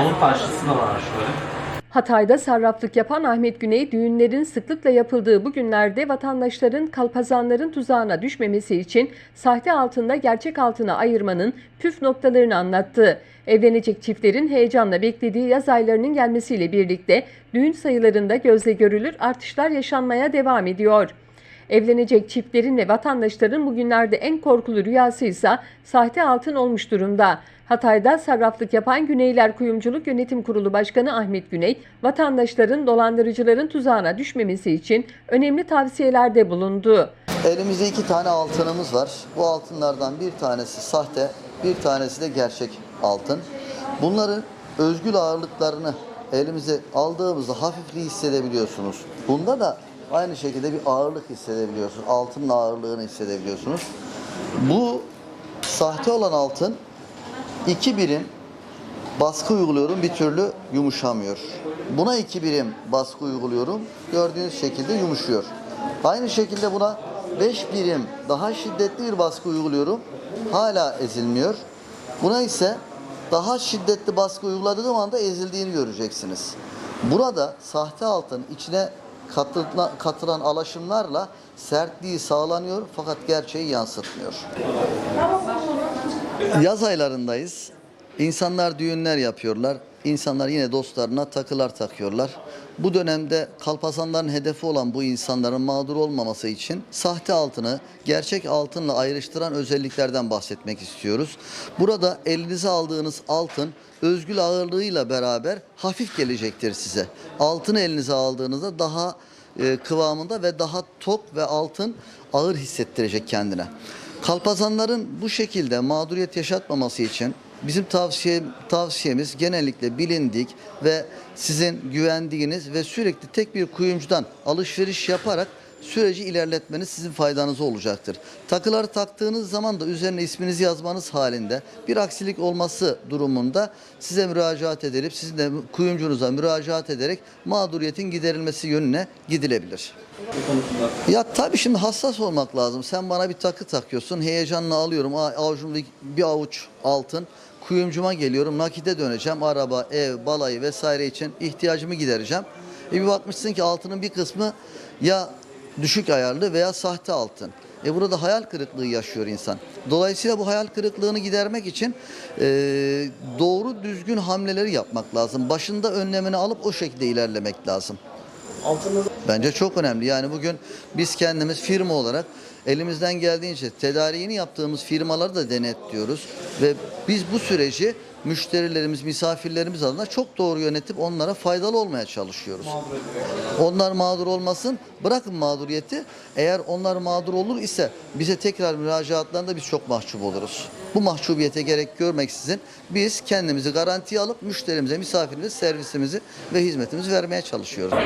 Onun karşısı var şöyle. Hatay'da sarraflık yapan Ahmet Güney, düğünlerin sıklıkla yapıldığı bu günlerde vatandaşların kalpazanların tuzağına düşmemesi için sahte altında gerçek altına ayırmanın püf noktalarını anlattı. Evlenecek çiftlerin heyecanla beklediği yaz aylarının gelmesiyle birlikte düğün sayılarında gözle görülür artışlar yaşanmaya devam ediyor. Evlenecek çiftlerin ve vatandaşların bugünlerde en korkulu rüyası ise sahte altın olmuş durumda. Hatay'da sarraflık yapan Güneyler Kuyumculuk Yönetim Kurulu Başkanı Ahmet Güney, vatandaşların dolandırıcıların tuzağına düşmemesi için önemli tavsiyelerde bulundu. Elimizde iki tane altınımız var. Bu altınlardan bir tanesi sahte, bir tanesi de gerçek altın. Bunların özgül ağırlıklarını elimize aldığımızda hafifliği hissedebiliyorsunuz. Bunda da aynı şekilde bir ağırlık hissedebiliyorsunuz. Altının ağırlığını hissedebiliyorsunuz. Bu sahte olan altın iki birim baskı uyguluyorum bir türlü yumuşamıyor. Buna iki birim baskı uyguluyorum. Gördüğünüz şekilde yumuşuyor. Aynı şekilde buna 5 birim daha şiddetli bir baskı uyguluyorum. Hala ezilmiyor. Buna ise daha şiddetli baskı uyguladığım anda ezildiğini göreceksiniz. Burada sahte altın içine katılan, katılan alaşımlarla sertliği sağlanıyor fakat gerçeği yansıtmıyor. Yaz aylarındayız. İnsanlar düğünler yapıyorlar. İnsanlar yine dostlarına takılar takıyorlar. Bu dönemde kalpazanların hedefi olan bu insanların mağdur olmaması için sahte altını gerçek altınla ayrıştıran özelliklerden bahsetmek istiyoruz. Burada elinize aldığınız altın özgül ağırlığıyla beraber hafif gelecektir size. Altını elinize aldığınızda daha e, kıvamında ve daha tok ve altın ağır hissettirecek kendine. Kalpazanların bu şekilde mağduriyet yaşatmaması için bizim tavsiye tavsiyemiz genellikle bilindik ve sizin güvendiğiniz ve sürekli tek bir kuyumcudan alışveriş yaparak süreci ilerletmeniz sizin faydanıza olacaktır. Takıları taktığınız zaman da üzerine isminizi yazmanız halinde bir aksilik olması durumunda size müracaat edilip sizin de kuyumcunuza müracaat ederek mağduriyetin giderilmesi yönüne gidilebilir. Ya tabii şimdi hassas olmak lazım. Sen bana bir takı takıyorsun, heyecanla alıyorum. Avucumda bir avuç altın. Kuyumcuma geliyorum, nakite döneceğim. Araba, ev, balayı vesaire için ihtiyacımı gidereceğim. E bir bakmışsın ki altının bir kısmı ya düşük ayarlı veya sahte altın. E burada hayal kırıklığı yaşıyor insan. Dolayısıyla bu hayal kırıklığını gidermek için e, doğru düzgün hamleleri yapmak lazım. Başında önlemini alıp o şekilde ilerlemek lazım. Bence çok önemli. Yani bugün biz kendimiz firma olarak elimizden geldiğince tedariğini yaptığımız firmaları da denetliyoruz ve biz bu süreci müşterilerimiz, misafirlerimiz adına çok doğru yönetip onlara faydalı olmaya çalışıyoruz. Onlar mağdur olmasın, bırakın mağduriyeti. Eğer onlar mağdur olur ise bize tekrar müracaatlarında biz çok mahcup oluruz. Bu mahcubiyete gerek görmeksizin biz kendimizi garantiye alıp müşterimize, misafirimize servisimizi ve hizmetimizi vermeye çalışıyoruz.